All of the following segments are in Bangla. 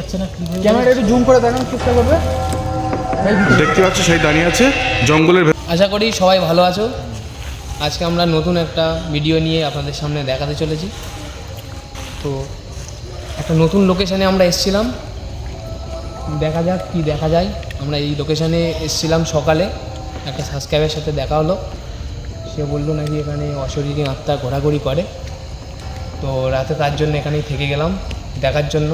একটু জুম করে চেষ্টা করবে দেখতে পাচ্ছ সেই দাঁড়িয়ে আছে জঙ্গলের আশা করি সবাই ভালো আছো। আজকে আমরা নতুন একটা ভিডিও নিয়ে আপনাদের সামনে দেখাতে চলেছি। তো একটা নতুন লোকেশানে আমরা এসেছিলাম। দেখা যাক কি দেখা যায়। আমরা এই লোকেশানে এসছিলাম সকালে। একটা সাবস্ক্রাইবের সাথে দেখা হলো। সে বলল নাকি এখানে অশরীরী আত্মা ঘোরাঘুরি করে। তো রাতে তার জন্য এখানেই থেকে গেলাম দেখার জন্য।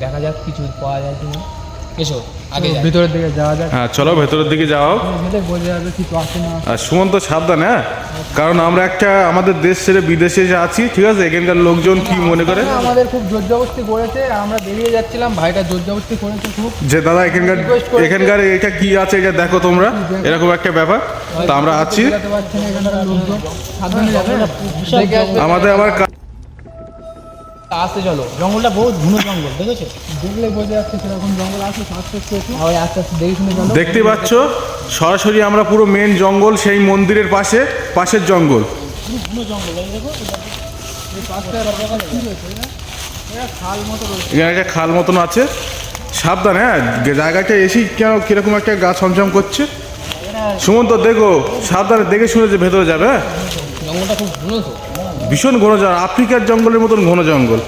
দেখা যাক কিছু পাওয়া যায় কি না এসো আগে ভিতরের দিকে যাওয়া যাক। হ্যাঁ চলো ভেতরের দিকে যাও। বোঝা যাবে কিছু আছে না? আর সুমন্ত সাবধান হ্যাঁ? কারণ আমরা একটা আমাদের দেশ ছেড়ে বিদেশে যে আছি ঠিক আছে? এখানকার লোকজন কি মনে করে? আমাদের খুব জোর জবস্তি করেছে আমরা বেরিয়ে যাচ্ছিলাম ভাইটা জোর জবস্তি করেছে খুব। যে দাদা এখানকার এখানকার এটা কি আছে এটা দেখো তোমরা। এরকম একটা ব্যাপার। তা আমরা আছি। আমাদের পারছে আসতে চলো। জঙ্গলটা বহুত ঘন জঙ্গল দেখেছ? দেখলে বোঝা যাচ্ছে সেরকম জঙ্গল আছে আস্তে আস্তে একটু। সবাই আস্তে আস্তে দেখে শুনে গেল দেখতে পাচ্ছ? সরাসরি আমরা পুরো মেন জঙ্গল সেই মন্দিরের পাশে পাশের জঙ্গল। ঘন জঙ্গল এই দেখো খাল মতো রয়েছে। এখানে একটা খাল মতন আছে। সাবধান হ্যাঁ জায়গাটা এসেই কেন কীরকম একটা গাছ ছমছম করছে? সুমন্ত দেখো সাবধানে দেখে শুনে যে ভেতরে যাবে হ্যাঁ? জঙ্গলটা খুব ঘন তো। ভীষণ ঘন জঙ্গল, আফ্রিকার জঙ্গলের মতন ঘন জঙ্গল।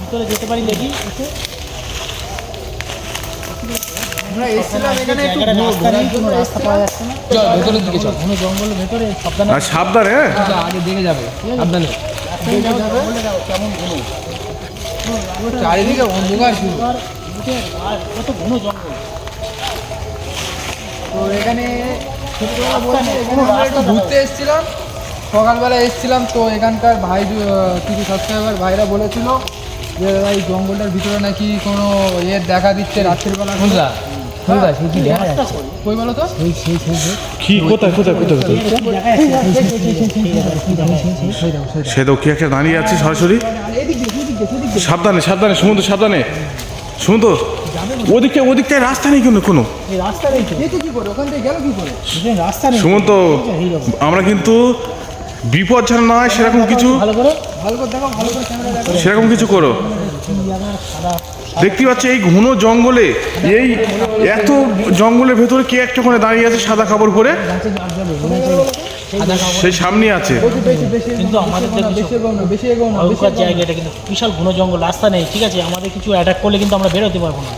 ভিতরে যেতে পারি সাবধানে আগে যাবে সাবধানে চারিদিকে অন্ধকার কত ঘন জঙ্গল তো এখানে ঘুরতে এসেছিলাম সকালবেলা এসেছিলাম তো এখানকার ভাই কিছু সাবস্ক্রাইবার ভাইরা বলেছিল যে ভাই জঙ্গলটার ভিতরে নাকি কোনো ইয়ে দেখা দিচ্ছে রাত্রিবেলা খোঁজা কই বলো তো কোথায় কোথায় সে দক্ষিণ একটা দাঁড়িয়ে আছে সরাসরি সাবধানে সাবধানে সমুদ্র সাবধানে সমুদ্র ওদিকে ওদিকটায় রাস্তা নেই কোনো। কোনো রাস্তা নেই কি করে? ওখান থেকে গেল কি করে? রাস্তা নেই। সুমন্ত আমরা কিন্তু বিপদ যেন না হয় সেরকম কিছু ভালো করে ভালো করে দেখো ভালো করে সেরকম কিছু করো। দেখতে পাচ্ছ এই ঘন জঙ্গলে এই এত জঙ্গলের ভেতরে কে একটা করে দাঁড়িয়ে আছে সাদা কাপড় পরে? মনে সেই সামনে আছে। কিন্তু আমাদের না, দেখি বেশি এগোও না বেশি এগোও না বেশি ভয়ঙ্কর এগোও না। জায়গা এটা কিন্তু বিশাল ঘন জঙ্গল রাস্তা নেই ঠিক আছে? আমাদের কিছু অ্যাটাক করলে কিন্তু আমরা বেরোতে পারব না।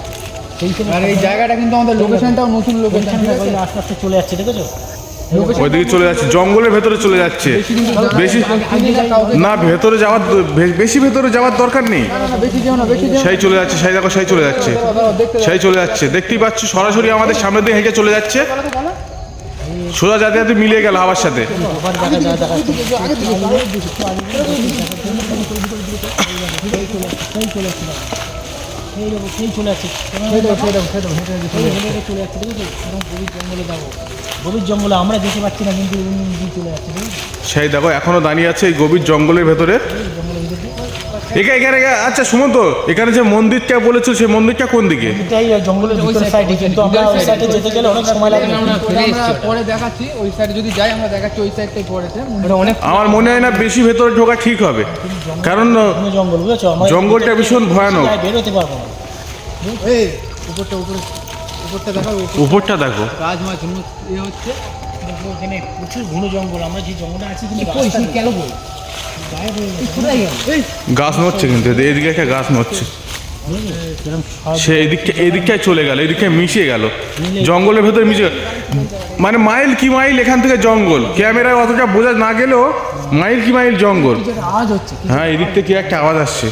আর এই জায়গাটা কিন্তু আমাদের লোকেশনটাও নতুন লোকেশন আস্তে আস্তে চলে যাচ্ছে দেখেছ? ওইদিকে চলে যাচ্ছে জঙ্গলের ভেতরে চলে যাচ্ছে। বেশি না ভেতরে যাওয়ার বেশি ভেতরে যাওয়ার দরকার নেই। না, না, বেশি যেও না বেশি যেও না। সেই চলে যাচ্ছে সেই দেখো সেই চলে যাচ্ছে। সেই চলে যাচ্ছে দেখতেই পাচ্ছ সরাসরি আমাদের সামনে দিয়ে হেঁটে চলে যাচ্ছে। সোজা যাতে যাতে মিলে গেল হাওয়ার সাথে। সেই চলে আসছে গভীর জঙ্গলে যাব গভীর জঙ্গলে আমরা না কিন্তু চলে আসছে দেখো, এখনও দাঁড়িয়ে আছে এই গভীর জঙ্গলের ভেতরে। এখানে এখানে আচ্ছা সুমন্ত এখানে যে মন্দিরটা বলেছিল সেই মন্দিরটা কোন দিকে? এটাই জঙ্গলের ভিতর সাইডে কিন্তু আমরা ওই সাইডে যেতে গেলে অনেক সময় আমরা। পরে দেখাচ্ছি ওই সাইডে যদি যাই আমরা দেখাচ্ছি ওই সাইডটাই পড়েছে অনেক আমার মনে হয় না বেশি ভেতরে ঢোকা ঠিক হবে। কারণ জঙ্গল বুঝেছ জঙ্গলটা ভীষণ ভয়ানক। বেরোতে পারব না। এই উপরটা উপরে উপরটা উপরটা দেখো। ঝুমুর ইয়ে হচ্ছে। দেখো এখানে প্রচুর ঘন জঙ্গল আমরা যে জঙ্গলে আছি কিন্তু। কেন গেছে। নড়ছে কিন্তু এদিকে একটা গাছ নড়ছে সে এদিকটা এদিকটায় চলে গেল এদিকটায় মিশিয়ে গেল জঙ্গলের ভেতরে মিশে গেল। মানে মাইল কি মাইল এখান থেকে জঙ্গল ক্যামেরায় অতটা বোঝা না গেলেও মাইল কি মাইল জঙ্গল হ্যাঁ এদিক থেকে একটা আওয়াজ আসছে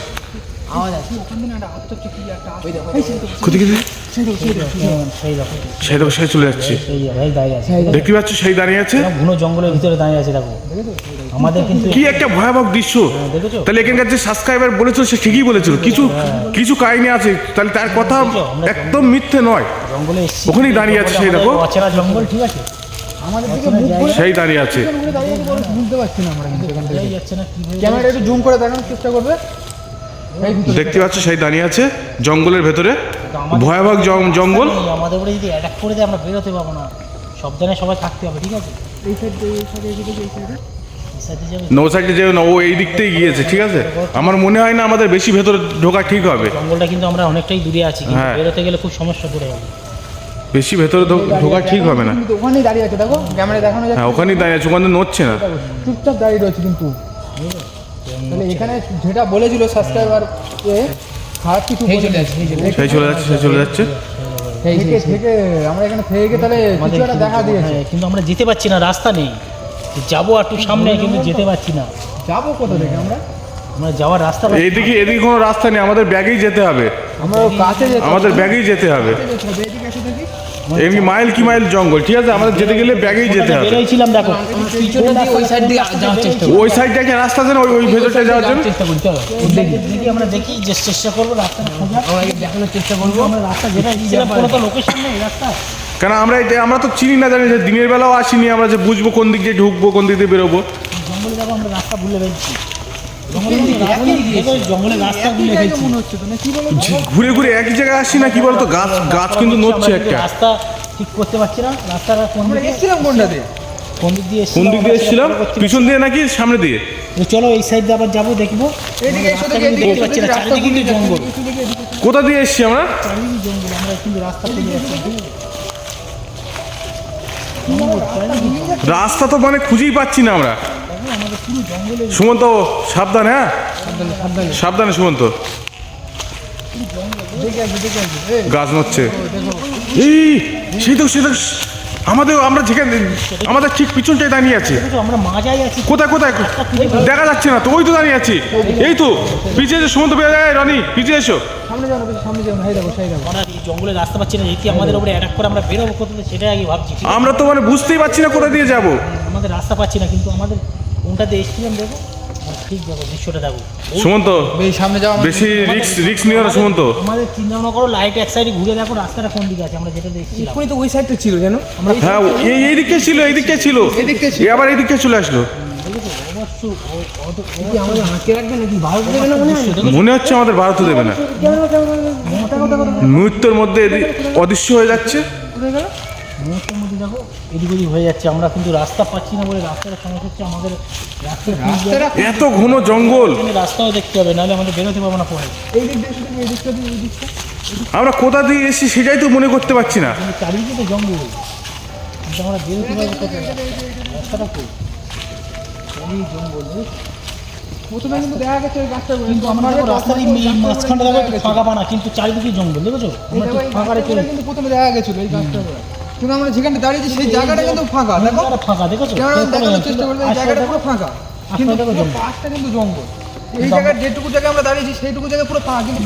সে ঠিকই বলেছিল। কিছু কিছু কাহিনী আছে, তাহলে তার কথা একদম মিথ্যে নয়। জঙ্গলে ওখানেই দাঁড়িয়ে আছে, সেই দেখো। জঙ্গল ঠিক আছে সেই দাঁড়িয়ে আছে। বুঝতে পারছি না ক্যামেরা একটু জুম করে চেষ্টা করবে। দেখতে পাচ্ছ সেই দাঁড়িয়ে আছে জঙ্গলের ভেতরে। ভয়াবহ জঙ্গল। আমাদের উপরে যদি অ্যাটাক করে দেয় আমরা বেরোতে পারব না। সাবধানে সবাই থাকতে হবে ঠিক আছে? এই সাইডে এই সাইডে এই সাইডে এই সাইডে যাবে নো সাইডে যাবে ও এই দিক থেকে গিয়েছে ঠিক আছে? আমার মনে হয় না আমাদের বেশি ভেতরে ঢোকা ঠিক হবে। জঙ্গলটা কিন্তু আমরা অনেকটাই দূরে আছি কিন্তু হ্যাঁ। বেরোতে গেলে খুব সমস্যা পড়ে যাবে। বেশি ভেতরে ঢোকা ঠিক হবে না। ওখানেই দাঁড়িয়ে আছে দেখো ক্যামেরা দেখানো যাচ্ছে। হ্যাঁ ওখানেই দাঁড়িয়ে আছে ওখানে নড়ছে না। চুপচাপ দাঁড়িয়ে রয়েছে কিন্তু। তাহলে এখানে যেটা বলেছিল সাবস্ক্রাইবার এ খারাপ কিছু এই চলে যাচ্ছে, এই চলে যাচ্ছে। সেই চলে যাচ্ছে সেই চলে যাচ্ছে। এই যে, থেকে থেকে আমরা এখানে থেকে তাহলে কিছু একটা দেখা দিয়েছে। হ্যাঁ, কিন্তু আমরা যেতে পারছি না রাস্তা নেই। যাব একটু সামনে কিন্তু যেতে পারছি না। যাব কোথা থেকে আমরা? আমরা যাওয়ার রাস্তা না। এদিকে কোনো রাস্তা নেই আমাদের ব্যাগেই যেতে হবে। আমরা কাছে যেতে আমাদের ব্যাগেই যেতে হবে। এদিকে এসে দেখি। এমনি মাইল কি মাইল জঙ্গল ঠিক আছে? আমাদের যেতে গেলে ব্যাগেই যেতে হবে। বেরোইছিলাম দেখো। ওই সাইড দিয়ে যাওয়ার চেষ্টা করি ওই সাইডটা একটা রাস্তা আছে না ওই ওই ভেতরটা যাওয়ার জন্য? চেষ্টা করি চলো। দেখি দেখি আমরা দেখি যে চেষ্টা করব খোঁজার আমরা দেখানোর চেষ্টা করব। আমরা রাস্তা যেটা তো লোকেশন নেই রাস্তা। কারণ আমরা এটা আমরা তো চিনি না জানি যে দিনের বেলাও আসিনি আমরা যে বুঝব কোন দিক দিয়ে ঢুকবো কোন দিক দিয়ে বেরোবো। জঙ্গলে যাব আমরা রাস্তা ভুলে ফেলছি ঘুরে ঘুরে একই জায়গায় আসি না কি বলতো? গাছ গাছ কিন্তু নড়ছে একটা। রাস্তা ঠিক করতে পারছি না রাস্তাটা কোন দিকে? এসেছিলাম কোনটা দিয়ে কোন দিক দিয়ে কোন দিক দিয়ে এসেছিলাম? পিছন দিয়ে নাকি সামনে দিয়ে? তো চলো এই সাইড দিয়ে আবার যাব দেখব। এদিকে এসো রাস্তা দেখি কিন্তু এদিকে দেখতে পাচ্ছি না চারিদিকে কিন্তু জঙ্গল। কোথা দিয়ে এসছি আমরা? চারিদিকে জঙ্গল আমরা কিন্তু রাস্তা পেয়ে যাচ্ছি রাস্তা তো মানে খুঁজেই পাচ্ছি না আমরা। সুমন্ত সাবধান হ্যাঁ? সাবধানে সুমন্ত। গাছ নড়ছে। এই সেই তো সে তো আমাদের আমরা যেখানে আমাদের ঠিক পিছনটাই দাঁড়িয়ে আছে। দেখো, আমরা মাঝাই আছি। কোথায় কোথায়? দেখা যাচ্ছে না তো ওই তো দাঁড়িয়ে আছি। এই তো পিছিয়ে এসো সুমন্ত বেড়ে যায় রনি পিছিয়ে এসো। আমরা রাস্তা পাচ্ছি না যদি আমাদের উপরে অ্যাটাক করে আমরা বেরোবো কোথাও সেটাই আগে ভাবছি। ঠিক আছে? আমরা তো মানে বুঝতেই পারছি না কোথা দিয়ে যাব। আমাদের রাস্তা পাচ্ছি না কিন্তু আমাদের কোনটাতে এসেছিলাম দেখো। ঠিক যাব দৃশ্যটা দেখো। সুমন্ত সামনে যাও বেশি রিক্স রিক্স নিও না সুমন্ত। আমাদের চিন্তা ভাবনা করো লাইট এক সাইডে ঘুরে দেখো রাস্তাটা কোন দিকে আছে আমরা যেটা দেখছিলাম। এক্ষুনি তো ওই সাইডটা ছিল জানো? হ্যাঁ এই এই ছিল এই ছিল। এদিকটা ছিল। আবার এই চলে আসলো। মনে দেখো, হচ্ছে আমাদের ভারত দেবে না। মুহূর্তের মধ্যে অদৃশ্য হয়ে যাচ্ছে। মুহূর্তের মধ্যে দেখো এদিক ওদিক হয়ে যাচ্ছে। আমরা কিন্তু রাস্তা পাচ্ছি না বলে রাস্তাটা সমস্যা হচ্ছে আমাদের রাস্তা এত ঘন জঙ্গল। রাস্তাও দেখতে হবে নাহলে আমাদের বেরোতে পারব না পরে। এই দিক দিয়ে এই দিকটা এই দিকটা। আমরা কোথা দিয়ে এসেছি সেটাই তো মনে করতে পারছি না। কিন্তু চারিদিকে তো জঙ্গল। কিন্তু আমরা বেরোতে পারব রাস্তাটা কই এই জঙ্গল প্রথমে কিন্তু দেখা গেছে ওই গাছটা কিন্তু আমরা রাস্তার মাঝখানটা দেখো একটু ফাঁকা পানা কিন্তু চারিদিকে জঙ্গল দেখেছ? আমরা ঠিক কিন্তু প্রথমে দেখা গেছিল এই গাছটা কিন্তু আমরা যেখানে দাঁড়িয়েছি সেই জায়গাটা কিন্তু ফাঁকা দেখো। ফাঁকা দেখেছ? ক্যামেরা দেখানোর চেষ্টা করবে জায়গাটা দেখো, পুরো ফাঁকা। কিন্তু পুরো জঙ্গল। পাশটা কিন্তু জঙ্গল। এই জায়গায় যেটুকু জায়গায় আমরা দাঁড়িয়েছি সেইটুকু জায়গায় পুরো ফাঁকা কিন্তু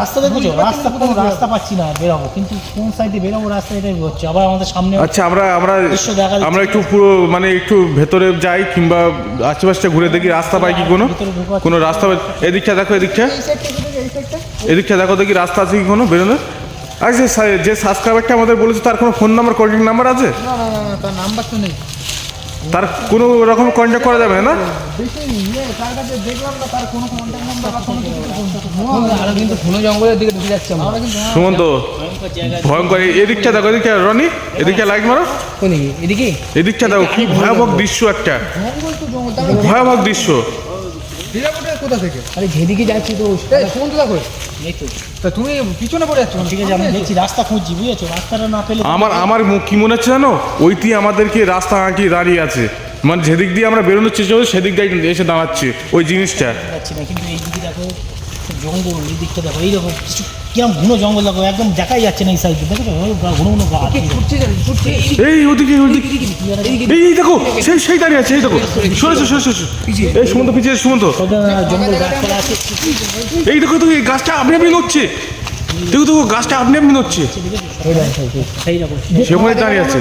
রাস্তা দেখেছ? রাস্তা না রাস্তা পাচ্ছি না বেরোবো। কিন্তু কোন সাইডে বেরোবো রাস্তা এটাই হচ্ছে। আবার আমাদের সামনে আচ্ছা আমরা আমরা দেখা যাচ্ছে। আমরা একটু পুরো মানে একটু ভেতরে যাই কিংবা আশেপাশটা ঘুরে দেখি। রাস্তা পাই কি কোনো? কোনো রাস্তা এদিকটা দেখো এদিকটা। দেখি, এদিকটা দেখো দেখি রাস্তা আছে কি কোনো? বেরোনো আর যে যে সাবস্ক্রাইবারটা আমাদের বলেছে তার কোনো ফোন নাম্বার কন্ট্যাক্ট নাম্বার আছে? না না না না, তার নাম্বার তো নেই। তার কোনো রকম কন্ট্যাক্ট করা যাবে না? ইয়ে তার কাছে দেখলাম না তার কোনো কন্ট্যাক্ট নাম্বার বা কোনো কিছু কিন্তু ঘন জঙ্গলের দিকে ঢুকে যাচ্ছে আমরা। আমরা কিন্তু সুমন্ত ভয়ঙ্কর জায়গা। ভয়ঙ্কর। এই- এদিকটা দেখো এদিকে রনি এদিকে লাইট মারো। কোন এদিকে? এদিকটা দেখো কি ভয়াবহ দৃশ্য একটা। ভয়াবহ দৃশ্য। কোথা থেকে? আরে যেদিকে যাচ্ছি তো দেখো এই তো তা তুমি পিছনে পড়ে যাচ্ছ ঠিক আছে আমি দেখছি রাস্তা খুঁজছি বুঝেছ? রাস্তাটা না পেলে আমার আমার কি মনে হচ্ছে জানো? ওইটি আমাদেরকে রাস্তা আঁকি দাঁড়িয়ে আছে। মানে যেদিক দিয়ে আমরা বেরোনোর চেষ্টা করছি সেদিক দিয়ে এসে দাঁড়াচ্ছে ওই জিনিসটা। যাচ্ছি না কিন্তু এই দিকে দেখো জঙ্গল এই দিকটা দেখো এই দেখো কিছু কিরম ঘন জঙ্গল দেখো একদম দেখাই যাচ্ছে না এই সাইডে দেখো ঘন ঘন গাছ এই ওদিকে ওদিকে। এই দেখো সেই সেই দাঁড়িয়ে আছে এই দেখো। এই সুমন্ত পিছিয়ে সুমন্ত। জঙ্গল গাছপালা আছে। এই দেখো তো এই গাছটা আপনি আপনি নড়ছে দেখো দেখো গাছটা আপনি আপনি নড়ছে দাঁড়িয়ে আছে।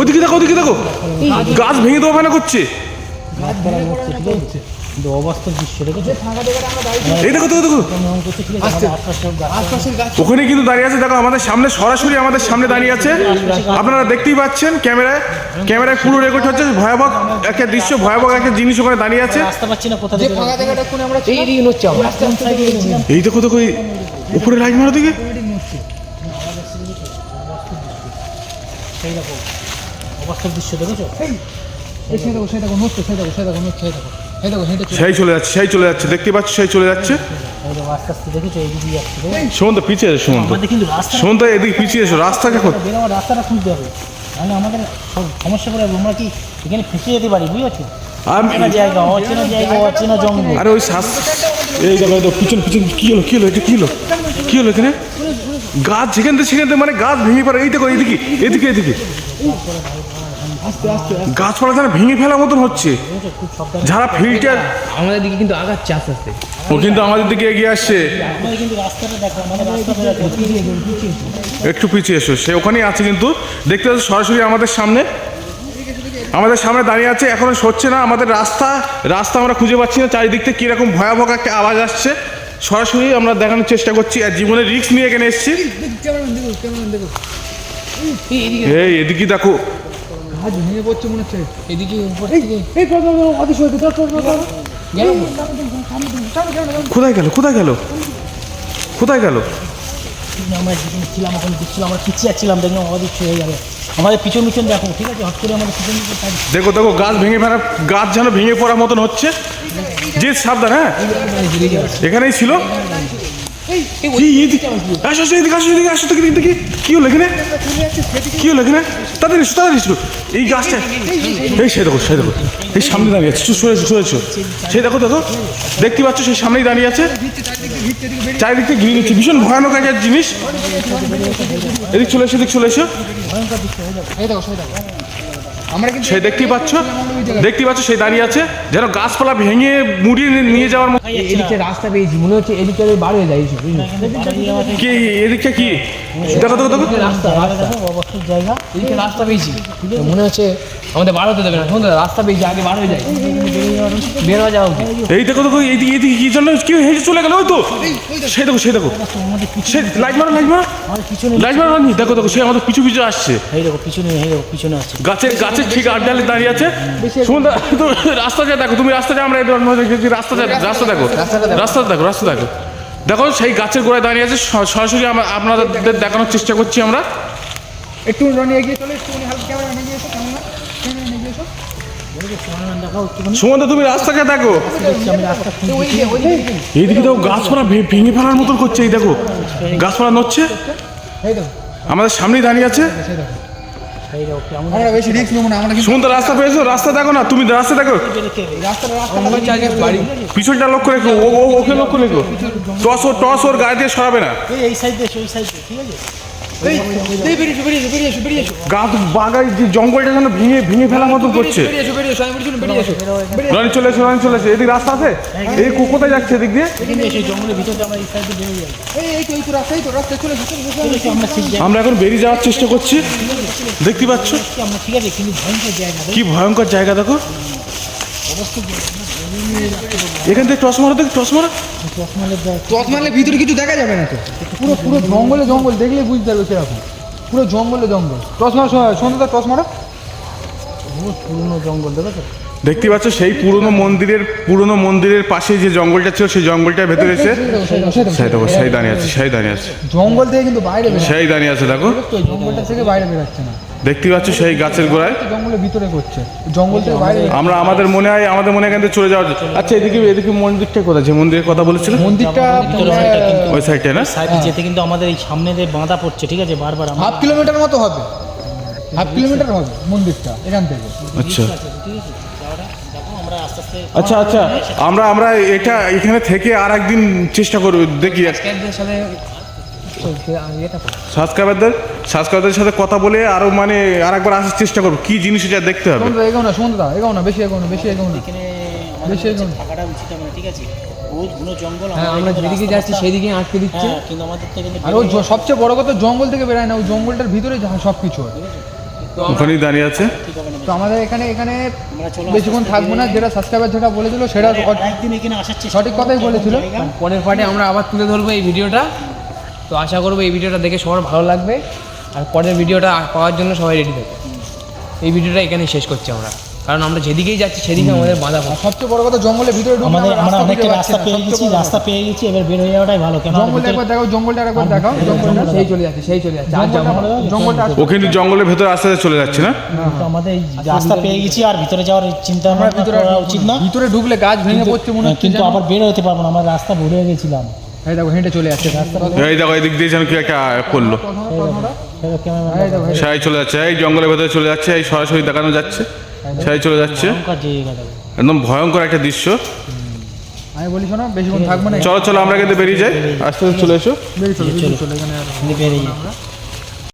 ওদিকে দেখো ওদিকে দেখো। গাছ ভেঙে দেওয়া মানে করছে ঠিক আছে। কিন্তু অবাস্তব দৃশ্য দেখেছ? এই দেখো দেখো। দেখো ওখানে কিন্তু দাঁড়িয়ে আছে দেখো আমাদের সামনে সরাসরি আমাদের সামনে দাঁড়িয়ে আছে। আপনারা দেখতেই পাচ্ছেন ক্যামেরায়। ক্যামেরায় পুরো রেকর্ড হচ্ছে ভয়াবহ একটা দৃশ্য ভয়াবহ একটা জিনিস ওখানে দাঁড়িয়ে আছে। রাস্তা পাচ্ছি না কোথা থেকে ফাঁকা জায়গাটা কোন আমরা এই দিকে গেছিলাম এই দেখো দেখো উপরে লাইট মারো দিকে। সেই দেখো অবাস্তব দৃশ্য দেখেছ? এই। সেই দেখো সেই দেখো নড়ছে সেই দেখো সেই দেখো সেই দেখো। সেই চলে যাচ্ছে সেই চলে যাচ্ছে দেখতে পাচ্ছ? সেই চলে যাচ্ছে। দেখো। সুমন্ত পিছিয়ে এসো কিন্তু রাস্তা সুমন্ত এদিকে পিছিয়ে এসো রাস্তা দেখো বেরোবার রাস্তাটা খুঁজতে হবে। তাহলে আমাদের সমস্যা করে আমরা কি এখানে ফেঁসে যেতে পারি বুঝেছ? জায়গা অচেনা জায়গা অচেনা জঙ্গল। আরে ওই শ্বাস এই দেখো এই পিছন পিছন কি হলো কি হলো এটা কি হলো? কি হলো এখানে? গাছ যেখান থেকে সেখান থেকে মানে গাছ ভেঙে পড়ে। এই দেখো এইদিকে এদিকে এদিকে। গাছপালা যেন ভেঙে ফেলার মতন হচ্ছে। যারা ফিল্টার আমাদের দিকে কিন্তু আগাচ্ছে আস্তে আস্তে। ও কিন্তু আমাদের দিকে এগিয়ে আসছে। একটু পিছিয়ে এসো সে ওখানেই আছে কিন্তু। দেখতে পাচ্ছ সরাসরি আমাদের সামনে। আমাদের সামনে দাঁড়িয়ে আছে এখনও সরছে না। আমাদের রাস্তা রাস্তা আমরা খুঁজে পাচ্ছি না। চারিদিক থেকে কীরকম ভয়াবহ একটা আওয়াজ আসছে। সরাসরি আমরা দেখানোর চেষ্টা করছি আর জীবনের রিস্ক নিয়ে এখানে এসেছি। এই এদিকে দেখো। গাছ ভেঙে পড়ছে মনে হচ্ছে। এদিকে উপর এই এই চল চল চল অতি সত্যি চল চল চল চল। গেল কোথায় গেল কোথায় গেল? কোথায় গেল? আমরা যেখানে ছিলাম ওখানে দেখছিলাম আমরা পিছিয়ে যাচ্ছিলাম দেখলাম আমাদের ছুঁয়ে যাবে। আমাদের পিছন পিছন দেখো ঠিক আছে? হট করে আমাদের পিছন পিছন দেখো দেখো গাছ ভেঙে ফেলা গাছ যেন ভেঙে পড়ার মতন হচ্ছে। যে সাবধান হ্যাঁ? এখানেই ছিল? আসো আসো এদিকে আসো এদিকে আসো দেখি দেখি, দেখি কি হলো এখানে? কি হলো এখানে? তাড়াতাড়ি এসো তাড়াতাড়ি এসো। এই গাছটা এই সে দেখো সে দেখো। এই সামনে দাঁড়িয়ে আছে। সরে সরে দেখো দেখো। দেখতে পাচ্ছ সেই সামনেই দাঁড়িয়ে আছে। চারিদিক ঘিরে নিচ্ছে। ভীষণ ভয়ানক একটা জিনিস। এদিক চলে এসো এদিক চলে এসো। আমরা কিন্তু সেই দেখতেই পাচ্ছ? দেখতেই পাচ্ছ সেই দাঁড়িয়ে আছে যেন গাছপালা ভেঙে মুড়িয়ে নিয়ে- যাওয়ার মতো। এদিকে রাস্তা পেয়েছি মনে হচ্ছে এদিকে বার হয়ে বুঝলি? কি এদিকটা কি? দেখো দেখো দেখো। রাস্তা রাস্তা। অবশ্যই জায়গা এদিকে রাস্তা পেয়েছি। মনে হচ্ছে আমাদের বার হতে দেবে না। শুনুন রাস্তা পেয়েছি আগে বার হয়ে যায়। বের হয়ে যাওয়া এই দেখো দেখো এইদিকে এইদিকে কি জন্য কি হেঁটে চলে গেল? ওই তো। সেই দেখো সেই দেখো। সে লাইট মারো লাইট মারো। লাইট মারো দেখো দেখো সে আমাদের পিছু পিছু আসছে। এই দেখো পিছনে এই দেখো পিছনে আসছে। গাছের গাছের ঠিক আড্ডালে দাঁড়িয়ে আছে। রাস্তা যা দেখো তুমি রাস্তা যা আমরা এই রাস্তা যা রাস্তা দেখো রাস্তা দেখো। রাস্তা দেখো দেখো। সেই গাছের গোড়ায় দাঁড়িয়ে আছে সরাসরি আমরা আপনাদের দেখানোর চেষ্টা করছি আমরা। একটু রনি এগিয়ে চলে একটু ক্যামেরা এগিয়ে এসো এগিয়ে এসো। সুমন্ত তুমি রাস্তাকে দেখো। এইদিকে দেখো গাছপালা ভেঙে ফেলার মতন করছে এই দেখো। গাছপালা নড়ছে। আমাদের সামনেই দাঁড়িয়ে আছে। সেই এই দেখো আমরা বেশি রিস্ক নেব না আমরা কিন্তু সুমন্ত রাস্তা পেয়েছ রাস্তা দেখো না তুমি রাস্তা দেখো। পিছনটা লক্ষ্য রেখো ও ও- ওকে লক্ষ্য রেখো। টস ওর টস ওর গাড়ি দিয়ে সরাবে না। এই এই সাইড দিয়ে ওই সাইড দিয়ে ঠিক আছে? গাছ বাগাই জঙ্গলটা যেন ভেঙে ভেঙে ফেলার করছে। রনি চলে এসো রনি চলে এসো। এদিক রাস্তা আছে? এই কো- কোথায় যাচ্ছে এদিক দিয়ে? কিন্তু সেই জঙ্গলের ভিতরে আমরা এখন বেরিয়ে যাওয়ার চেষ্টা করছি। দেখতে পাচ্ছ? ঠিক আছে কিন্তু ভয়ঙ্কর জায়গা। কি ভয়ঙ্কর জায়গা দেখো। এখান থেকে টস মারো দেখ টস মারো। টস মারলে ভিতরে কিছু দেখা যাবে না তো। পুরো পুরো জঙ্গলে জঙ্গল দেখলে বুঝতে পারবে সেরকম। পুরো জঙ্গলে জঙ্গল। টস মারো সন্ধ্যা টস মারো। পুরনো জঙ্গল দেখো দেখতে পাচ্ছ সেই পুরনো মন্দিরের পুরনো মন্দিরের পাশে যে জঙ্গলটা ছিল সেই জঙ্গলটার ভেতরে এসে সেই দেখো সেই দাঁড়িয়ে আছে সেই দাঁড়িয়ে আছে। জঙ্গল থেকে কিন্তু বাইরে সেই দাঁড়িয়ে আছে দেখো। জঙ্গলটা থেকে বাইরে বেরোচ্ছে না। দেখতে পাচ্ছ সেই গাছের গোড়ায়। জঙ্গলের ভিতরে করছে। জঙ্গল থেকে বাইরে। আমরা আমাদের মনে হয় আমাদের মনে হয় এখান থেকে চলে যাওয়া। আচ্ছা এদিকে এদিকে মন্দিরটা কোথায়? যে মন্দিরের কথা বলেছিল? মন্দিরটা ওই সাইডটা না? সাইডে যেতে কিন্তু আমাদের এই সামনে দিয়ে বাঁধা পড়ছে ঠিক আছে? বারবার হাফ কিলোমিটার মতো হবে। হাফ কিলোমিটার হবে মন্দিরটা এখান থেকে। আচ্ছা। ঠিক আছে যাওয়াটা দেখো আমরা আস্তে আস্তে আচ্ছা আচ্ছা। আমরা আমরা এটা এখানে থেকে আর একদিন চেষ্টা করব দেখি। সাবস্ক্রাইবারদের সাবস্ক্রাইবারদের সাথে কথা বলে আরও মানে আর একবার আসার চেষ্টা করব। কি জিনিস এটা দেখতে হবে? এগো না সুন্দর এগো না বেশি এগো না বেশি এগো না বেশি। থাকাটা উচিত হবে ঠিক আছে? জঙ্গল হ্যাঁ আমরা যেদিকে যাচ্ছি ফাস্তা- সেদিকে আটকে দিচ্ছে। হ্যাঁ কিন্তু আমাদের তো কিন্তু আর ও সবচেয়ে বড় কথা জঙ্গল থেকে বেরোয় না ওই জঙ্গলটার ভিতরে যা- সব কিছু হয়। ওখানেই দাঁড়িয়ে আছে। তো আমাদের এখানে এখানে বেশিক্ষণ থাকব না যেটা সাবস্ক্রাইবার যেটা বলেছিল সেটা সঠিক কথাই বলেছিল। পরের পার্টে আমরা আবার তুলে ধরবো এই ভিডিওটা। তো আশা করব এই ভিডিওটা দেখে সবার ভালো লাগবে। আর পরের ভিডিওটা পাওয়ার জন্য সবাই রেডি থাকবে এই ভিডিওটা এখানে শেষ করছি আমরা। কারণ আমরা যেদিকেই যাচ্ছি সেদিকে আমাদের বাধা পড়ছে। সবচেয়ে বড় কথা জঙ্গলের ভিতরে আমাদের আমরা অনেকটা রাস্তা পেয়ে গেছি রাস্তা পেয়ে গেছি এবার বের হয়ে যাওয়াটাই ভালো কেন জঙ্গলটা একবার দেখাও জঙ্গলটা একবার দেখাও জঙ্গলটা সেই চলে যাচ্ছে সেই চলে যাচ্ছে। আর জঙ্গলটা ও কিন্তু জঙ্গলের ভেতরে আস্তে আস্তে চলে যাচ্ছে না? কিন্তু আমাদের এই রাস্তা পেয়ে গেছি আর ভিতরে যাওয়ার চিন্তা আমরা ভাবনা ভিতরে করা উচিত না। ভিতরে ঢুকলে গাছ ভেঙে পড়ছে মনে হচ্ছে কিন্তু আবার বের হতে পারব না আমরা রাস্তা ভুলে গেছিলাম। এই দেখো হেঁটে চলে যাচ্ছে এই দেখো এদিক দিয়ে যেন কি একটা করল। সাই চলে যাচ্ছে এই জঙ্গলের ভেতরে চলে যাচ্ছে এই সরাসরি দেখানো যাচ্ছে সাই চলে যাচ্ছে। একদম ভয়ঙ্কর একটা দৃশ্য। আমি বলি শোনো বেশিক্ষণ থাকব না। চলো চলো আমরা কিন্তু বেরিয়ে যাই। আস্তে আস্তে চলে এসো। চলে চলো এখানে বেরিয়ে যাই।